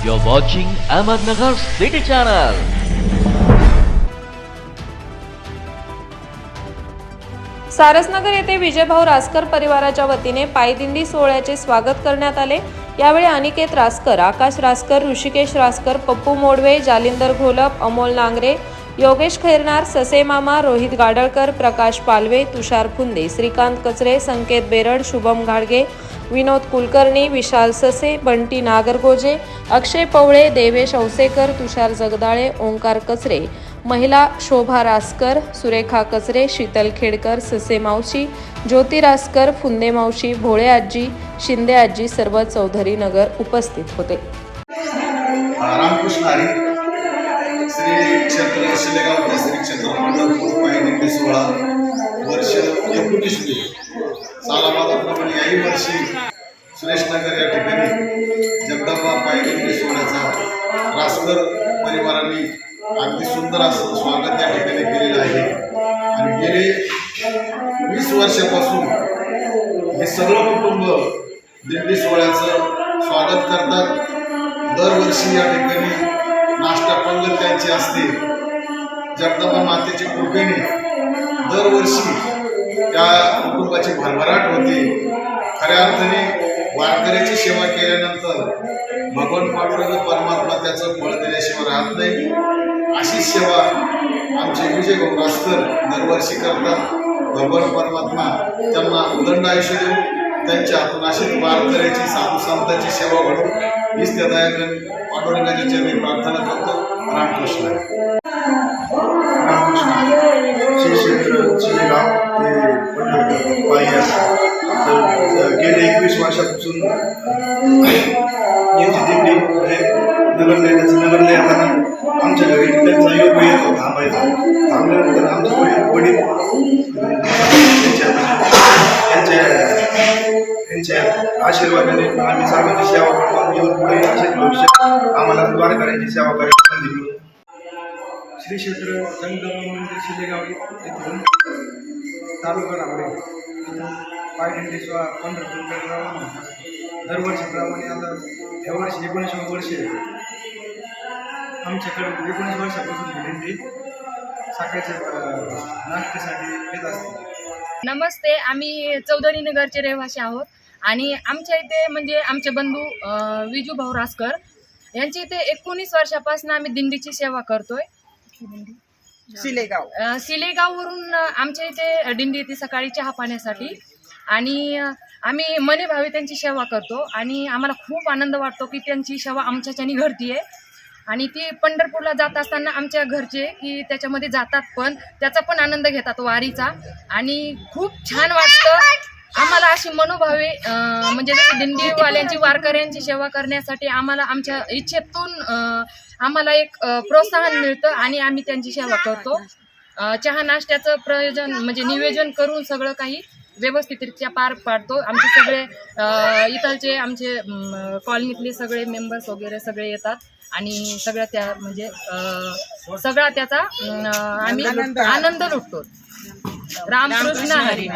You're watching Ahmednagar City Channel. Sarasnagar येथे विजयभाऊ रासकर परिवाराच्या वतीने पायदिंडी सोहळ्याचे स्वागत करण्यात आले यावेळी अनिकेत रासकर आकाश रासकर ऋषिकेश रासकर पप्पू मोडवे जालिंदर घोलप अमोल नांगरे योगेश खैरनार ससेमामा रोहित गाडळकर प्रकाश पालवे तुषार फुंदे श्रीकांत कचरे संकेत बेरड शुभम घाडगे विनोद कुलकर्णी विशाल ससे बंटी नागरगोजे अक्षय पवळे देवेश औसेकर तुषार जगदाळे ओंकार कचरे महिला शोभा रासकर सुरेखा कचरे शीतल खेडकर ससे मावशी ज्योती रासकर फुंदे मावशी भोळे आजी शिंदे आजी सर्व चौधरी नगर उपस्थित होते. रामकृष्ण हरी. श्री क्षेत्र शिलेगाव श्री क्षेत्र पंढरपूर पायनिंडी सोहळा वर्ष एकोणीसवे सालाबादाप्रमाणे याही वर्षी सुरेशनगर या ठिकाणी जगदंबा पायनिंडी सोहळ्याचा रासकर परिवाराने अगदी सुंदर असं स्वागत या ठिकाणी केलेलं आहे. आणि गेले वीस वर्षापासून हे सगळं कुटुंब दिंडी सोहळ्याचं स्वागत करतात. दरवर्षी या ठिकाणी करायची असते. जगदंबा मातेची कृपेने दरवर्षी त्या कुटुंबाची भरभराट होते. खऱ्या अर्थाने वारकऱ्याची सेवा केल्यानंतर भगवान पाठवलं परमात्मा त्याचं फळ दिल्याशिवाय राहत नाही. अशी सेवा आमचे विजय गौरास्कर दरवर्षी करतात. भगवान परमात्मा त्यांना उदंड आयुष्य देऊ त्यांच्या हातून अशीच वारकऱ्याची साधू संतांची सेवा घडू हीच त्या दयागण पांडुरंगाच्या चरणी प्रार्थना करतो. रामकृष्ण श्री क्षेत्र शिलेगाव ते पंढरपूर तर गेले एकवीस वर्षापासून यांची दिंडी हे नगरला त्याचं नगरला येताना आमच्या घरी त्यांचा योग येतो थांबायचा थांबल्यानंतर आमचे आशीर्वादाने आम्ही सर्वांची सेवा करतो आणि इथून पुढे भविष्य आम्हाला द्वारकाऱ्यांची सेवा करायची संधी श्री क्षेत्र जंगदम मंदिर शिलेगाव येथून तालुका पायदिंडी स्वा पंढरपूर दरवर्षीप्रमाणे आता या वर्षी एकोणीसवं वर्ष. आमच्याकडे एकोणीस वर्षापासून ही दिंडी सकाळच्या नाश्त्यासाठी येत असते. नमस्ते आम्ही चौधरी नगरचे रहिवासी आहोत. आणि आमच्या इथे म्हणजे आमचे बंधू विजू भाऊ रासकर यांच्या इथे एकोणीस वर्षापासून आम्ही दिंडीची सेवा करतोय. सिलेगाववरून अ, आमच्या इथे दिंडी येते सकाळी चहा पाण्यासाठी. आणि आम्ही मने भावे त्यांची सेवा करतो आणि आम्हाला खूप आनंद वाटतो की त्यांची सेवा आमच्याच्यानी घडतीये आणि ती पंढरपूरला जात असताना आमच्या घरचे की त्याच्यामध्ये जातात पण त्याचा पण आनंद घेतात वारीचा. आणि खूप छान वाटतं. अशी मनोभावे म्हणजे जसं दिंडीवाल्यांची वारकऱ्यांची सेवा करण्यासाठी आम्हाला आमच्या इच्छेतून आम्हाला एक प्रोत्साहन मिळतं आणि आम्ही त्यांची सेवा करतो. चहा नाश्त्याचं प्रयोजन म्हणजे नियोजन करून सगळं काही व्यवस्थितरित्या पार पाडतो. आमचे सगळे इथलचे आमचे कॉलनीतले सगळे मेंबर्स वगैरे सगळे येतात आणि सगळ्या त्या म्हणजे सगळा त्याचा आम्ही आनंद- आनंद लुटतो. रामकृष्ण हरी